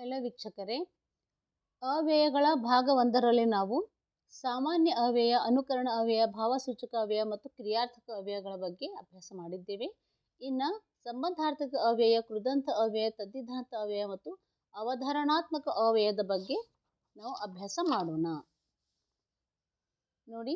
ಎಲ್ಲ ವೀಕ್ಷಕರೇ ಅವ್ಯಯಗಳ ಭಾಗ ಒಂದರಲ್ಲಿ ನಾವು ಸಾಮಾನ್ಯ ಅವ್ಯಯ ಅನುಕರಣ ಅವ್ಯಯ ಭಾವಸೂಚಕ ಅವ್ಯಯ ಮತ್ತು ಕ್ರಿಯಾರ್ಥಕ ಅವ್ಯಯಗಳ ಬಗ್ಗೆ ಅಭ್ಯಾಸ ಮಾಡಿದ್ದೇವೆ. ಇನ್ನು ಸಂಬಂಧಾರ್ಥಕ ಅವ್ಯಯ ಕೃದಂತ ಅವ್ಯಯ ತದ್ದಿದ್ದಾಂತ ಅವ್ಯಯ ಮತ್ತು ಅವಧಾರಣಾತ್ಮಕ ಅವ್ಯಯದ ಬಗ್ಗೆ ನಾವು ಅಭ್ಯಾಸ ಮಾಡೋಣ. ನೋಡಿ,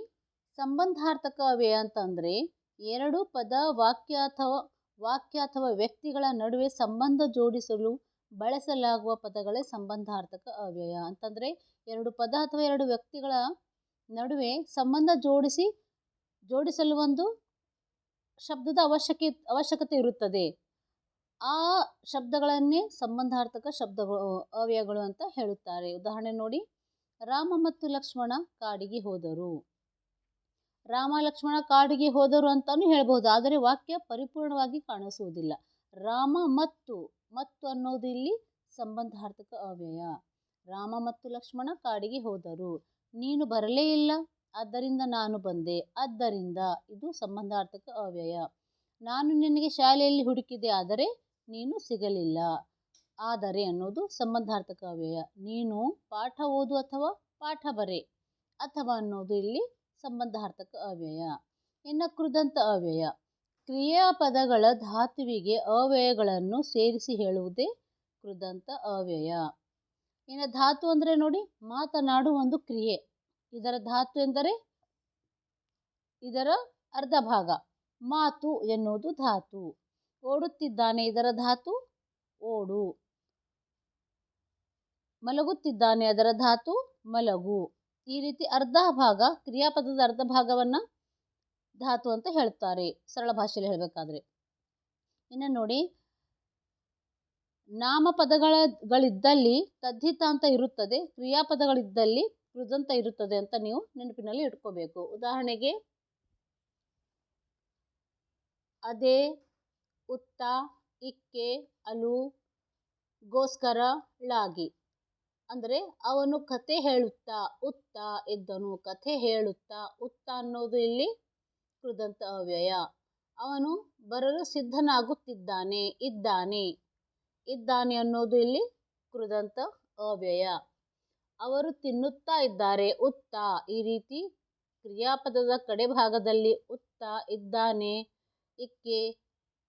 ಸಂಬಂಧಾರ್ಥಕ ಅವ್ಯಯ ಅಂತಂದರೆ ಎರಡು ಪದ ವಾಕ್ಯ ಅಥವಾ ವಾಕ್ಯ ಅಥವಾ ವ್ಯಕ್ತಿಗಳ ನಡುವೆ ಸಂಬಂಧ ಜೋಡಿಸಲು ಬಳಸಲಾಗುವ ಪದಗಳೇ ಸಂಬಂಧಾರ್ಥಕ ಅವ್ಯಯ. ಅಂತಂದರೆ ಎರಡು ಪದ ಅಥವಾ ಎರಡು ವ್ಯಕ್ತಿಗಳ ನಡುವೆ ಸಂಬಂಧ ಜೋಡಿಸಿ, ಜೋಡಿಸಲು ಒಂದು ಶಬ್ದದ ಅವಶ್ಯಕ, ಅವಶ್ಯಕತೆ ಇರುತ್ತದೆ. ಆ ಶಬ್ದಗಳನ್ನೇ ಸಂಬಂಧಾರ್ಥಕ ಶಬ್ದಗಳು, ಅವ್ಯಯಗಳು ಅಂತ ಹೇಳುತ್ತಾರೆ. ಉದಾಹರಣೆ ನೋಡಿ. ರಾಮ ಮತ್ತು ಲಕ್ಷ್ಮಣ ಕಾಡಿಗೆ ಹೋದರು. ರಾಮ, ಲಕ್ಷ್ಮಣ ಕಾಡಿಗೆ ಹೋದರು ಅಂತಲೂ ಹೇಳ್ಬೋದು ಆದರೆ ವಾಕ್ಯ ಪರಿಪೂರ್ಣವಾಗಿ ಕಾಣಿಸುವುದಿಲ್ಲ. ರಾಮ ಮತ್ತು ಮತ್ತು ಅನ್ನೋದು ಇಲ್ಲಿ ಸಂಬಂಧಾರ್ಥಕ ಅವ್ಯಯ. ರಾಮ ಮತ್ತು ಲಕ್ಷ್ಮಣ ಕಾಡಿಗೆ ಹೋದರು. ನೀನು ಬರಲೇ ಇಲ್ಲ. ಆದ್ದರಿಂದ ನಾನು ಬಂದೆ. ಆದ್ದರಿಂದ ಇದು ಸಂಬಂಧಾರ್ಥಕ ಅವ್ಯಯ. ನಾನು ನಿನಗೆ ಶಾಲೆಯಲ್ಲಿ ಹುಡುಕಿದೆ ಆದರೆ ನೀನು ಸಿಗಲಿಲ್ಲ. ಆದರೆ ಅನ್ನೋದು ಸಂಬಂಧಾರ್ಥಕ ಅವ್ಯಯ. ನೀನು ಪಾಠ ಓದು ಅಥವಾ ಪಾಠ ಬರೆ ಅಥವಾ ಅನ್ನೋದು ಇಲ್ಲಿ ಸಂಬಂಧಾರ್ಥಕ ಅವ್ಯಯ. ಇನ್ನು ಕೃದಂತ ಅವ್ಯಯ. ಕ್ರಿಯಾಪದಗಳ ಧಾತುವಿಗೆ ಅವ್ಯಯಗಳನ್ನು ಸೇರಿಸಿ ಹೇಳುವುದೇ ಕೃದಂತ ಅವ್ಯಯ ಇನ್ನು ಧಾತು ಅಂದರೆ ನೋಡಿ, ಮಾತನಾಡು ಒಂದು ಕ್ರಿಯೆ. ಇದರ ಧಾತು ಎಂದರೆ ಇದರ ಅರ್ಧ ಭಾಗ. ಮಾತು ಎನ್ನುವುದು ಧಾತು. ಓಡುತ್ತಿದ್ದಾನೆ ಇದರ ಧಾತು, ಓಡು. ಮಲಗುತ್ತಿದ್ದಾನೆ ಅದರ ಧಾತು, ಮಲಗು. ಈ ರೀತಿ ಅರ್ಧ ಭಾಗ, ಕ್ರಿಯಾಪದದ ಅರ್ಧ ಭಾಗವನ್ನು ಧಾತು ಅಂತ ಹೇಳ್ತಾರೆ, ಸರಳ ಭಾಷೆಯಲ್ಲಿ ಹೇಳಬೇಕಾದ್ರೆ. ಇನ್ನು ನೋಡಿ ನಾಮಪದಗಳಿದ್ದಲ್ಲಿ ತದ್ಧಿತ ಅಂತ ಇರುತ್ತದೆ, ಕ್ರಿಯಾಪದಗಳಿದ್ದಲ್ಲಿ ಕೃದಂತ ಇರುತ್ತದೆ ಅಂತ ನೀವು ನೆನಪಿನಲ್ಲಿ ಇಟ್ಕೋಬೇಕು. ಉದಾಹರಣೆಗೆ, ಅದೇ, ಉತ್ತ, ಇಕ್ಕೆ, ಅಲು, ಗೋಸ್ಕರ, ಳಾಗಿ. ಅಂದರೆ, ಅವನು ಕಥೆ ಹೇಳುತ್ತಾ, ಉತ್ತ ಇದ್ದನು ಕಥೆ ಹೇಳುತ್ತಾ, ಉತ್ತ ಅನ್ನೋದು ಇಲ್ಲಿ ಕೃದಂತ ಅವ್ಯಯ. ಅವನು ಬರಲು ಸಿದ್ಧನಾಗುತ್ತಿದ್ದಾನೆ, ಇದ್ದಾನೆ. ಇದ್ದಾನೆ ಅನ್ನೋದು ಇಲ್ಲಿ ಕೃದಂತ ಅವ್ಯಯ. ಅವರು ತಿನ್ನುತ್ತಾ ಇದ್ದಾರೆ, ಉತ್ತ. ಈ ರೀತಿ ಕ್ರಿಯಾಪದದ ಕಡೆ ಭಾಗದಲ್ಲಿ ಉತ್ತ, ಇದ್ದಾನೆ, ಇಕ್ಕೆ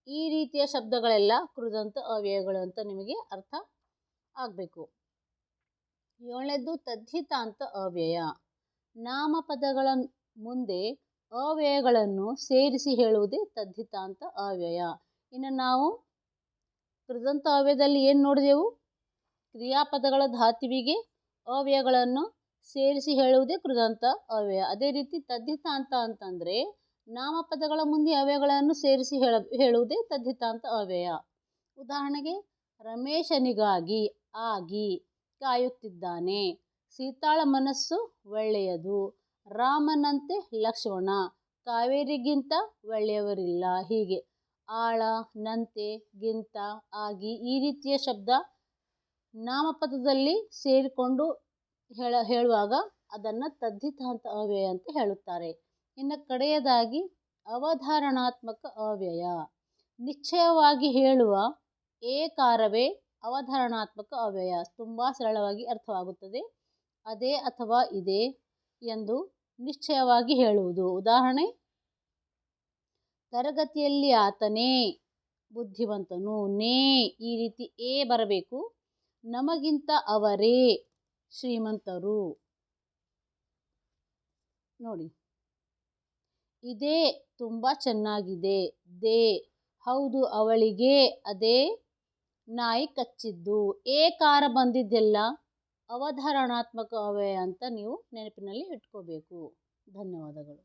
ಈ ರೀತಿಯ ಶಬ್ದಗಳೆಲ್ಲ ಕೃದಂತ ಅವ್ಯಯಗಳು ಅಂತ ನಿಮಗೆ ಅರ್ಥ ಆಗಬೇಕು. ಏಳನೇದು ತದ್ಧಿತಾಂತ ಅವ್ಯಯ. ನಾಮಪದಗಳ ಮುಂದೆ ಅವ್ಯಯಗಳನ್ನು ಸೇರಿಸಿ ಹೇಳುವುದೇ ತದ್ಧಿತಾಂತ ಅವ್ಯಯ ಇನ್ನು ನಾವು ಕೃದಂತ ಅವ್ಯಯದಲ್ಲಿ ಏನು ನೋಡಿದೆವು? ಕ್ರಿಯಾಪದಗಳ ಧಾತುವಿಗೆ ಅವ್ಯಯಗಳನ್ನು ಸೇರಿಸಿ ಹೇಳುವುದೇ ಕೃದಂತ ಅವ್ಯಯ ಅದೇ ರೀತಿ ತದ್ಧಿತಾಂತ ಅಂತಂದರೆ ನಾಮಪದಗಳ ಮುಂದೆ ಅವ್ಯಯಗಳನ್ನು ಸೇರಿಸಿ ಹೇಳ, ಹೇಳುವುದೇ ತದ್ಧಿತಾಂತ ಅವ್ಯಯ ಉದಾಹರಣೆಗೆ ರಮೇಶನಿಗಾಗಿ ಆಗಿ ಕಾಯುತ್ತಿದ್ದಾನೆ. ಸೀತಾಳ ಮನಸ್ಸು ಒಳ್ಳೆಯದು. ರಾಮನಂತೆ ಲಕ್ಷ್ಮಣ. ಕಾವೇರಿಗಿಂತ ಒಳ್ಳೆಯವರಿಲ್ಲ ಹೀಗೆ. ಆಳ, ನಂತೆ, ಗಿಂತ ಆಗಿ ಈ ರೀತಿಯ ಶಬ್ದ ನಾಮಪದದಲ್ಲಿ ಸೇರಿಕೊಂಡು ಹೇಳ, ಹೇಳುವಾಗ ಅದನ್ನು ತದ್ಧಿತಾಂತ ಅವ್ಯಯ ಅಂತ ಹೇಳುತ್ತಾರೆ. ಇನ್ನು ಕಡೆಯದಾಗಿ ಅವಧಾರಣಾತ್ಮಕ ಅವ್ಯಯ. ನಿಶ್ಚಯವಾಗಿ ಹೇಳುವ ಏಕಾರವೇ ಅವಧಾರಣಾತ್ಮಕ ಅವ್ಯಯ. ತುಂಬ ಸರಳವಾಗಿ ಅರ್ಥವಾಗುತ್ತದೆ. ಅದೇ ಅಥವಾ ಇದೆ ಎಂದು ನಿಶ್ಚಯವಾಗಿ ಹೇಳುವುದು. ಉದಾಹರಣೆ, ತರಗತಿಯಲ್ಲಿ ಆತನೇ ಬುದ್ಧಿವಂತನು. ನೇ, ಈ ರೀತಿ ಏ ಬರಬೇಕು. ನಮಗಿಂತ ಅವರೇ ಶ್ರೀಮಂತರು. ನೋಡಿ. ಇದೇ ತುಂಬ ಚೆನ್ನಾಗಿದೆ. ದೇ, ಹೌದು, ಅವಳಿಗೆ ಅದೇ ನಾಯಿ ಕಚ್ಚಿದ್ದು. ಏ, ಕಾರ ಬಂದಿದ್ದೆಲ್ಲ? ಅವಧಾರಣಾತ್ಮಕ ಅವ್ಯಯ ಅಂತ ನೀವು ನೆನಪಿನಲ್ಲಿ ಇಟ್ಕೋಬೇಕು. ಧನ್ಯವಾದಗಳು.